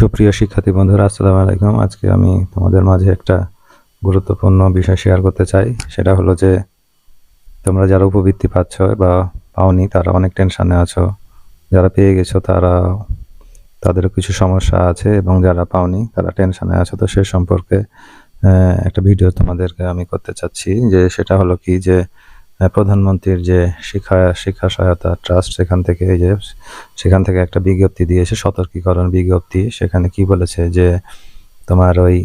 সুপ্রিয় শিক্ষার্থী বন্ধুরা, আসসালামু আলাইকুম। আজকে আমি তোমাদের মাঝে একটা গুরুত্বপূর্ণ বিষয় শেয়ার করতে চাই। সেটা হলো যে, তোমরা যারা উপবৃত্তি পাচ্ছ বা পাওনি, তারা অনেক টেনশানে আছো। যারা পেয়ে গেছো, তারা, তাদের কিছু সমস্যা আছে এবং যারা পাওনি, তারা টেনশানে আছো। তো সে সম্পর্কে একটা ভিডিও তোমাদেরকে আমি করতে চাচ্ছি। যে সেটা হলো কি যে প্রধানমন্ত্রীর যে শিক্ষা শিক্ষা সহায়তা ট্রাস্ট সেখান থেকে এই যে, সেখান থেকে একটা বিজ্ঞপ্তি দিয়েছে সতর্কীকরণ বিজ্ঞপ্তি, সেখানে কি বলেছে যে তোমার ওই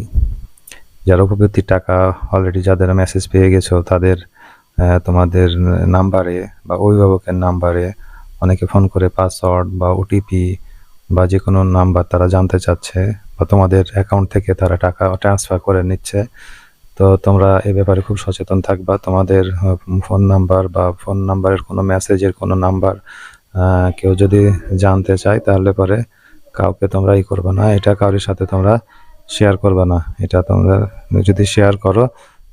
যারা উপবৃত্তির টাকা অলরেডি যাদের মেসেজ পেয়ে গেছো, তাদের তোমাদের নাম্বারে বা অভিভাবকের নাম্বারে অনেকে ফোন করে পাসওয়ার্ড বা ওটিপি বা যে কোনো নাম্বার তারা জানতে চাচ্ছে বা তোমাদের অ্যাকাউন্ট থেকে তারা টাকা ট্রান্সফার করে নিচ্ছে। তো তোমরা এ ব্যাপারে খুব সচেতন থাকবা। তোমাদের ফোন নাম্বার বা ফোন নাম্বারের কোনো মেসেজের কোনো নাম্বার কেউ যদি জানতে চায় তাহলে পরে কাউকে তোমরা ই করবে না। এটা কারোর সাথে তোমরা শেয়ার করবে না। এটা তোমরা যদি শেয়ার করো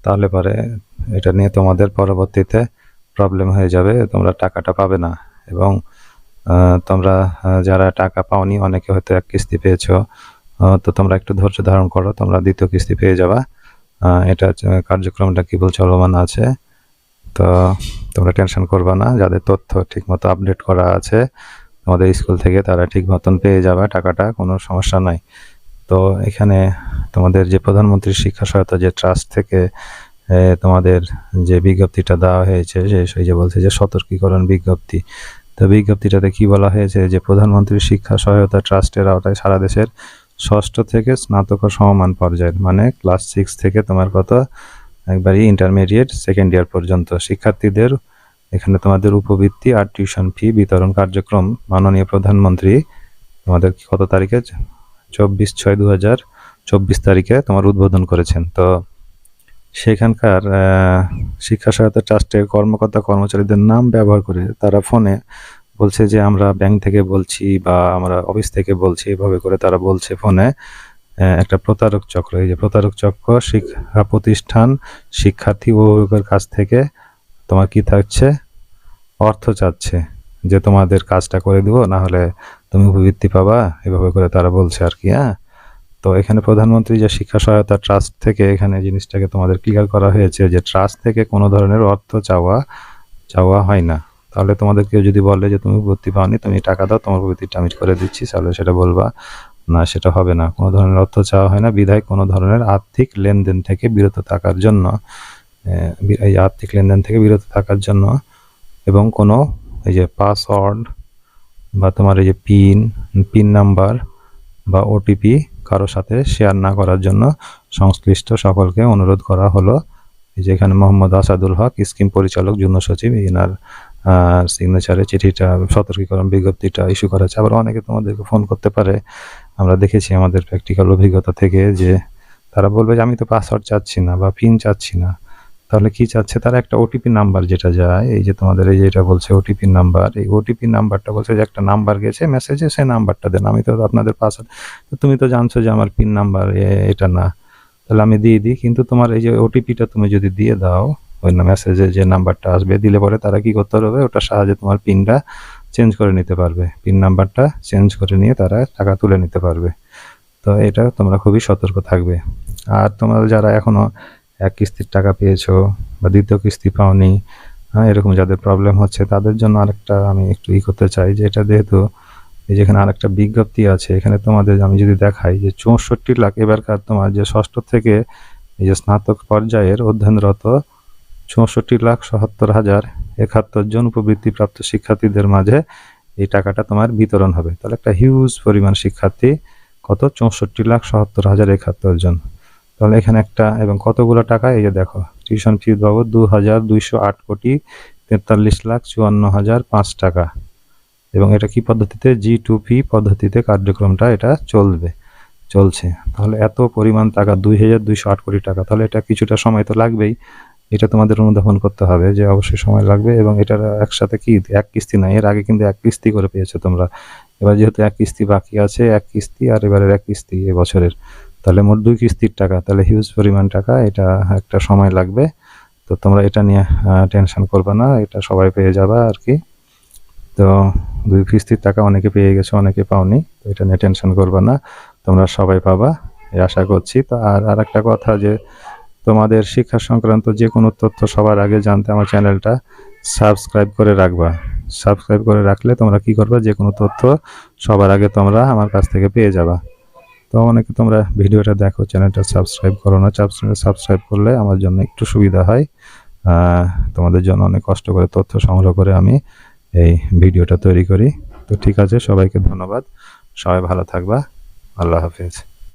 তাহলে পরে এটা নিয়ে তোমাদের পরবর্তীতে প্রবলেম হয়ে যাবে, তোমরা টাকাটা পাবে না। এবং তোমরা যারা টাকা পাওনি, অনেকে হয়তো এক কিস্তি পেয়েছ তো তোমরা একটু ধৈর্য ধারণ করো, তোমরা দ্বিতীয় কিস্তি পেয়ে যাবা। এটা কার্যক্রমটা কেবল চলমান আছে। তো তোমরা টেনশন করবে না, যাদের তথ্য ঠিকমতো আপডেট করা আছে, তোমাদের স্কুল থেকে তারা ঠিক মতন পেয়ে যাবে, টাকাটা কোনো সমস্যা নাই। তো এখানে তোমাদের যে প্রধানমন্ত্রী শিক্ষা সহায়তা যে ট্রাস্ট থেকে তোমাদের যে বিজ্ঞপ্তিটা দেওয়া হয়েছে যে সেই যে বলছে যে সতর্কীকরণ বিজ্ঞপ্তি। তো বিজ্ঞপ্তিটাতে কি বলা হয়েছে যে প্রধানমন্ত্রী শিক্ষা সহায়তা ট্রাস্টের আওতায় সারা দেশের ষষ্ঠ থেকে স্নাতক সমমান পর্যায়ের মানে ক্লাস সিক্স থেকে তোমার কত? একবারই ইন্টারমিডিয়েট সেকেন্ড ইয়ার পর্যন্ত। শিক্ষার্থীদের এখানে তোমাদের উপবৃত্তি আর টিউশন ফি বিতরণ কার্যক্রম মাননীয় প্রধানমন্ত্রী, তোমাদের কত তারিখে? চব্বিশ ছয় দু হাজার চব্বিশ তারিখে তোমার উদ্বোধন করেছেন। তো সেখানকার শিক্ষা সহায়তা ট্রাস্টের কর্মকর্তা কর্মচারীদের নাম ব্যবহার করে তারা ফোনে বলছে যে, আমরা ব্যাংক থেকে বলছি বা আমরা অফিস থেকে বলছি। এভাবে করে তারা বলছে ফোনে। একটা প্রতারক চক্র। এই যে প্রতারক চক্র, শিক্ষা প্রতিষ্ঠান, শিক্ষার্থী অভিভাবকের কাছ থেকে তোমার কি থাকছে? অর্থ চাচ্ছে যে, তোমাদের কাজটা করে দিব না হলে তুমি উপবৃত্তি পাবা। এভাবে করে তারা বলছে আর কি হ্যাঁ? তো এখানে প্রধানমন্ত্রী যে শিক্ষা সহায়তা ট্রাস্ট থেকে এখানে জিনিসটাকে তোমাদের ক্লিয়ার করা হয়েছে যে, ট্রাস্ট থেকে কোনো ধরনের অর্থ চাওয়া চাওয়া হয় না। তাহলে তোমাদের কেউ যদি বলে যে তুমি ভর্তি পাওনি, তুমি টাকা দাও, তোমার ভর্তিটা আমি করে দিচ্ছি, তাহলে সেটা বলবা, না, সেটা হবে না। কোনো ধরনের অর্থ চাওয়া হয় না। বিধায় কোনো ধরনের আর্থিক লেনদেন থেকে বিরত থাকার জন্য এই আর্থিক লেনদেন থেকে বিরত থাকার জন্য এবং কোনো এই যে পাসওয়ার্ড বা তোমার এই যে পিন পিন নাম্বার বা ওটিপি কারোর সাথে শেয়ার না করার জন্য সংশ্লিষ্ট সকলকে অনুরোধ করা হলো। এই যে এখানে মোহাম্মদ আসাদুল হক, স্কিম পরিচালক, যুগ্ম সচিব, এনার সিগনেচারে চিঠিটা, সতর্কীকরণ বিজ্ঞপ্তিটা ইস্যু করা আছে আবার অনেকে তোমাদেরকে ফোন করতে পারে। আমরা দেখেছি আমাদের প্র্যাকটিক্যাল অভিজ্ঞতা থেকে যে তারা বলবে যে, আমি তো পাসওয়ার্ড চাচ্ছি না বা পিন চাচ্ছি না। তাহলে কি চাচ্ছে? তারা একটা ওটিপি নাম্বার যেটা যায়, এই যে তোমাদের এই যে এটা বলছে ওটিপি নাম্বার এই ওটিপি নাম্বারটা বলছে যে, একটা নাম্বার গেছে মেসেজে সেই নাম্বারটা দেন। আমি তো আপনাদের পাসওয়ার্ড তো তুমি তো জানছো যে আমার পিন নাম্বার এটা না। তাহলে আমি দিয়ে দিই, কিন্তু তোমার এই যে ওটিপিটা তুমি যদি দিয়ে দাও ওই মেসেজে যে নাম্বারটা আসবে, দিলে পরে তারা কি করতে পারবে? ওটার সাহায্যে তোমার পিনটা চেঞ্জ করে নিতে পারবে। পিন নাম্বারটা চেঞ্জ করে নিয়ে তারা টাকা তুলে নিতে পারবে। তো এটা তোমরা খুবই সতর্ক থাকবে। আর তোমরা যারা এখনও এক কিস্তির টাকা পেয়েছ বা দ্বিতীয় কিস্তি পাওনি হ্যাঁ এরকম যাদের প্রবলেম হচ্ছে, তাদের জন্য আরেকটা আমি একটু ই করতে চাই যে এটা যেহেতু এই যেখানে আরেকটা বিজ্ঞপ্তি আছে, এখানে তোমাদের আমি যদি দেখাই যে চৌষট্টি লাখ, এবারকার তোমার যে ষষ্ঠ থেকে এই যে স্নাতক পর্যায়ের অধ্যয়নরত চৌষট্টি লাখ সত্তর হাজার একাত্তর জন উপবৃত্তিপ্রাপ্ত শিক্ষার্থীদের মাঝে এই টাকাটা তোমার বিতরণ হবে। তাহলে একটা হিউজ পরিমাণ শিক্ষার্থী কত? চৌষট্টি লাখ সত্তর হাজার একাত্তর জন। তাহলে এখানে একটা এবং কতগুলো টাকা? এই যে দেখো টিউশন ফি বাবদ দু হাজার দুইশো আট কোটি তেতাল্লিশ লাখ চুয়ান্ন হাজার পাঁচ টাকা। এবং এটা কি পদ্ধতিতে? জি টু পি পদ্ধতিতে কার্যক্রমটা এটা চলবে, চলছে। তাহলে এত পরিমাণ টাকা, দুই হাজার দুইশো আট কোটি টাকা। তাহলে এটা কিছুটা সময় তো লাগবেই। এটা তোমাদের অনুধাবন করতে হবে যে অবশ্যই সময় লাগবে এবং এটার একসাথে কি, এক কিস্তি নাই। এর আগে কিন্তু এক কিস্তি করে পেয়েছ তোমরা। এবার যেহেতু এক কিস্তি বাকি আছে, এক কিস্তি আর এবারের এক কিস্তি এবছরের তাহলে মোট দুই কিস্তির টাকা, তাহলে হিউজ পরিমাণ টাকা, এটা একটা সময় লাগবে। তো তোমরা এটা নিয়ে টেনশন করবে না, এটা সবাই পেয়ে যাবে আর কি। তো দুই কিস্তির টাকা অনেকে পেয়ে গেছো, অনেকে পাওনি, তো এটা নিয়ে টেনশন করবে না। তোমরা সবাই পাবা আশা করছি। তো আর আর একটা কথা যে তোমাদের শিক্ষা সংক্রান্ত যে কোনো তথ্য সবার আগে জানতে আমার চ্যানেলটা সাবস্ক্রাইব করে রাখবা। সাবস্ক্রাইব করে রাখলে তোমরা কি করবে? যে কোনো তথ্য সবার আগে তোমরা আমার কাছ থেকে পেয়ে যাবা। তো অনেকে তোমরা ভিডিওটা দেখো, চ্যানেলটা সাবস্ক্রাইব করো না। সাবস্ক্রাইব করলে আমার জন্য একটু সুবিধা হয়। তোমাদের জন্য অনেক কষ্ট করে তথ্য সংগ্রহ করে আমি এই ভিডিওটা তৈরি করি। তো ঠিক আছে, সবাইকে ধন্যবাদ। সবাই ভালো থাকবা। আল্লাহ হাফিজ।